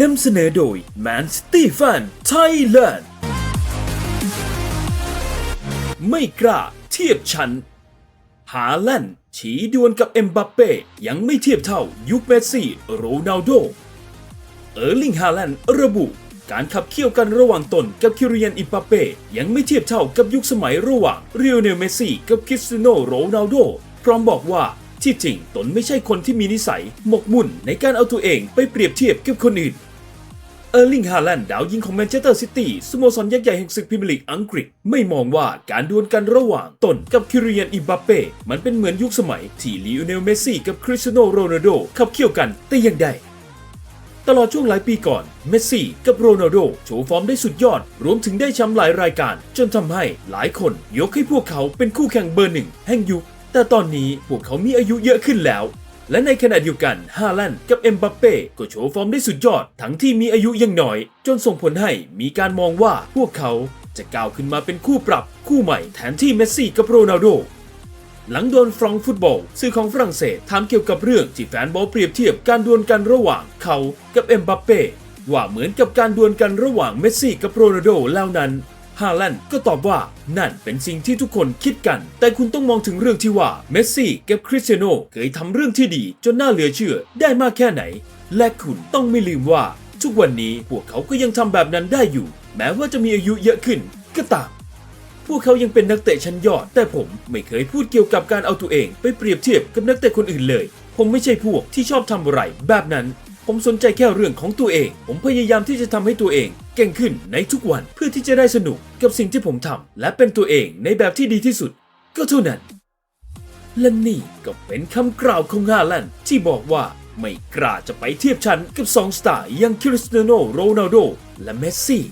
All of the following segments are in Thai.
นำเสนอโดย Man City Fan Thailand ไม่กล้าเทียบชั้นฮาแลนด์ฉีดวลกับเอ็มบัปเป้ยังไม่เทียบเท่ายุคเมสซี่โรนัลโด เออร์ลิงฮาแลนด์ระบุ การขับเคี่ยวกันระหว่างตนกับคิริยันอิมบัปเป้ยังไม่เทียบเท่ากับยุคสมัยระหว่างเรียวเนลเมสซี่กับคริสตียโนโรนัลโด พร้อมบอกว่าที่จริงตนไม่ใช่คนที่มีนิสัยหมกมุ่นในการเอาตัวเองไปเปรียบเทียบกับคนอื่น เออร์ลิงฮาแลนด์ดาวยิงของแมนเชสเตอร์ซิตี้สโมสรยักษ์ใหญ่แห่งศึกพรีเมียร์ลีกอังกฤษ ไม่มองว่าการดวลกันระหว่างตนกับคิริยันอิมบัปเป้มันเป็นเหมือนยุคสมัย ที่ลีโอเนลเมสซี่กับคริสเตียโนโรนัลโดขับเคี่ยวกันแต่อย่างใดตลอดช่วงหลายปีก่อน เมสซี่กับโรนัลโดโชว์ฟอร์มได้สุดยอด รวมถึงได้แชมป์หลายรายการ จนทำให้หลายคนยกให้พวกเขาเป็นคู่แข่งเบอร์หนึ่งแห่งยุค แต่ตอนนี้พวกเขามีอายุเยอะขึ้นแล้ว และในขณะเดียวกันฮาแลนกับเอ็มบัปเป้ก็โชว์ฟอร์มได้สุดยอด ทั้งที่มีอายุยังน้อย จนส่งผลให้มีการมองว่าพวกเขาจะก้าวขึ้นมาเป็นคู่ปรับ คู่ใหม่แทนที่เมสซี่กับโรนัลโดหลังโดนฟรองก์ฟุตบอลสื่อของฝรั่งเศสถามเกี่ยวกับเรื่องที่แฟนบอลเปรียบเทียบการดวลกันระหว่างเขากับเอ็มบัปเป้ว่าเหมือนกับการดวลกันระหว่างเมสซี่กับโรนัลโดแล้วนั้น ฮาแลนด์ก็ตอบว่านั่นเป็นสิ่งที่ทุกคนคิดกัน แต่คุณต้องมองถึงเรื่องที่ว่าเมสซี่กับคริสเตียโนเคยทำเรื่องที่ดีจนน่าเหลือเชื่อได้มากแค่ไหน และคุณต้องไม่ลืมว่า ทุกวันนี้พวกเขาก็ยังทำแบบนั้นได้อยู่ แม้ว่าจะมีอายุเยอะขึ้นก็ตามพวกเขายังเป็นนักเตะชั้นยอด แต่ผมไม่เคยพูดเกี่ยวกับการเอาตัวเองไปเปรียบเทียบกับนักเตะคนอื่นเลย ผมไม่ใช่พวกที่ชอบทำอะไรแบบนั้น ผมสนใจแค่เรื่องของตัวเอง ผมพยายามที่จะทำให้ตัวเอง เก่งขึ้นในทุกวันเพื่อที่จะได้สนุกกับสิ่งที่ผมทำและเป็นตัวเองในแบบที่ดีที่สุด ก็เท่านั้น และนี่ก็เป็นคำกล่าวของฮาแลนที่บอกว่าไม่กล้าจะไปเทียบชั้นกับสองสตาร์อย่างคริสเตียโนโรนัลโดและเมสซี่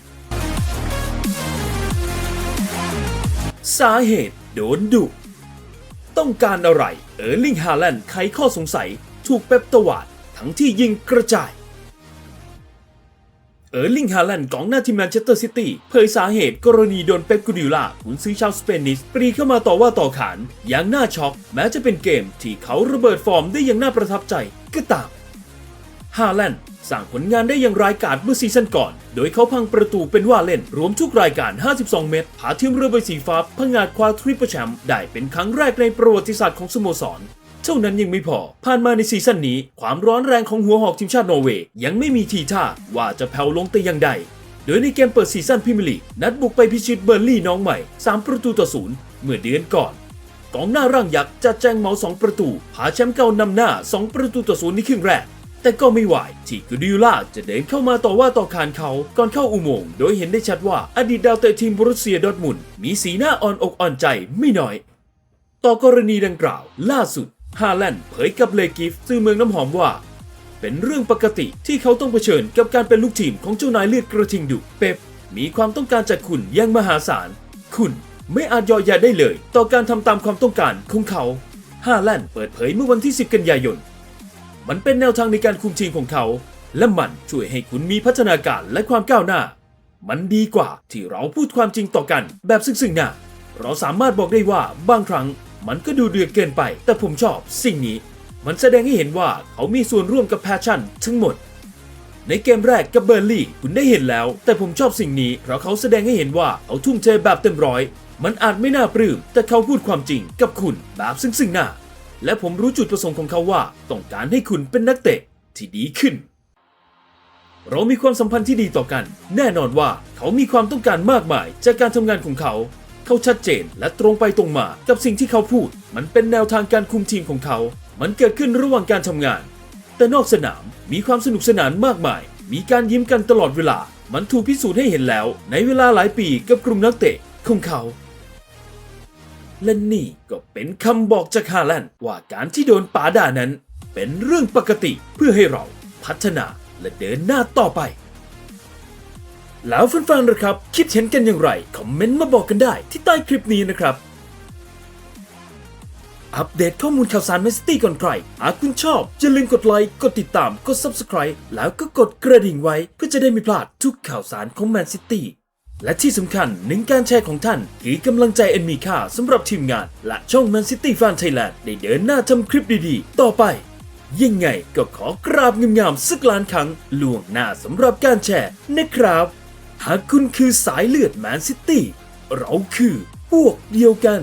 สาเหตุโดนดุต้องการอะไรเออร์ลิงฮาแลนด์ไขข้อสงสัยถูกเป๊ปตวาดทั้งที่ยิงกระจาย เออร์ลิงฮาแลนด์กองหน้าทีมแมนเชสเตอร์ซิตี้เผยสาเหตุกรณีโดนเป๊ปกูดิโอลาขุนซื้อชาวสเปนิสปรีเข้ามาต่อว่าต่อขาน อย่างน่าช็อกแม้จะเป็นเกมที่เขาระเบิดฟอร์มได้อย่างน่าประทับใจก็ตามฮาแลนด์สร้างผลงานได้อย่างร้ายกาจเมื่อซีซั่นก่อน โดยเขาพังประตูเป็นว่าเล่น รวมทุกรายการ 52 เม็ดพาทีมเรือใบสีฟ้าพังงาดคว้าทริปเปิลแชมป์ได้เป็นครั้งแรกในประวัติศาสตร์ของสโมสร เท่านั้นยังไม่พอ ผ่านมาในซีซั่นนี้ ความร้อนแรงของหัวหอกทีมชาตินอร์เวย์ยังไม่มีทีท่าว่าจะแผ่วลงแต่อย่างใด โดยในเกมเปิดซีซั่นพรีเมียร์ลีกนัดบุกไปพิชิตเบอร์ลี่น้องใหม่ 3 ประตูต่อศูนย์เมื่อเดือนก่อนกองหน้าร่างยักษ์จะแจงเหมา2ประตูพาแชมป์เก่านำหน้า 2 ประตูต่อศูนย์ในครึ่งแรก แต่ก็ไม่ไหวที่กูดิล่าจะเดินเข้ามาต่อว่าต่อขานเขาก่อนเข้าอุโมงค์โดยเห็นได้ชัดว่าอดีตดาวเตะทีมบรุสเซียดอทมุนมีสีหน้าอ่อนอกอ่อนใจไม่น้อย ต่อกรณีดังกล่าว ล่าสุด ฮาแลนด์เผยกับเลกิฟสื่อเมืองน้ำหอมว่า เป็นเรื่องปกติที่เขาต้องเผชิญกับการเป็นลูกทีมของเจ้านายเลือดกระทิงดุเป๊ปมีความต้องการจากคุณอย่างมหาศาล คุณไม่อาจยอแยะได้เลย ต่อการทำตามความต้องการของเขาฮาแลนด์เปิดเผยเมื่อวันที่ 10 กันยายน มันเป็นแนวทางในการคุมทีมของเขา และมันช่วยให้คุณมีพัฒนาการและความก้าวหน้า มันดีกว่าที่เราพูดความจริงต่อกันแบบซึ่งๆหน้าเราสามารถบอกได้ว่าบางครั้ง มันก็ดูเดือดเกินไป แต่ผมชอบสิ่งนี้ มันแสดงให้เห็นว่าเขามีส่วนร่วมกับแพชชั่นทั้งหมด ในเกมแรกกับเบอร์ลี่คุณได้เห็นแล้ว แต่ผมชอบสิ่งนี้ เพราะเขาแสดงให้เห็นว่าเขาทุ่มเทแบบเต็มร้อย มันอาจไม่น่าปลื้มแต่เขาพูดความจริงกับคุณแบบซึ่งซึ่งหน้า และผมรู้จุดประสงค์ของเขาว่าต้องการให้คุณเป็นนักเตะที่ดีขึ้นเรามีความสัมพันธ์ที่ดีต่อกัน แน่นอนว่าเขามีความต้องการมากมายจากการทำงานของเขา เขาชัดเจนและตรงไปตรงมากับสิ่งที่เขาพูด มันเป็นแนวทางการคุมทีมของเขา มันเกิดขึ้นระหว่างการทำงาน แต่นอกสนามมีความสนุกสนานมากมาย มีการยิ้มกันตลอดเวลา มันถูกพิสูจน์ให้เห็นแล้ว ในเวลาหลายปีกับกลุ่มนักเตะของเขาและนี่ก็เป็นคำบอกจากฮาแลนด์ว่าการที่โดนป่าด่านั้น เป็นเรื่องปกติเพื่อให้เราพัฒนาและเดินหน้าต่อไป แล้วแฟนๆนะครับ คิดเห็นกันอย่างไร คอมเมนต์มาบอกกันได้ที่ใต้คลิปนี้นะครับ อัปเดตข้อมูลข่าวสารแมนซิตี้ก่อนใคร หากคุณชอบอย่าลืมกดไลค์ กดติดตาม กด Subscribe แล้วก็กดกระดิ่งไว้ เพื่อจะได้ไม่พลาดทุกข่าวสารของแมนซิตี้ และที่สำคัญหนึ่งการแชร์ของท่านคือกำลังใจอันมีค่าสำหรับทีมงาน และช่อง Man City Fan Thailand ได้เดินหน้าทำคลิปดีๆ ต่อไปยังไงก็ขอกราบงามๆสักล้านครั้งล่วงหน้าสำหรับการแชร์นะครับ หากคุณคือสายเลือดแมนซิตี้ เราคือพวกเดียวกัน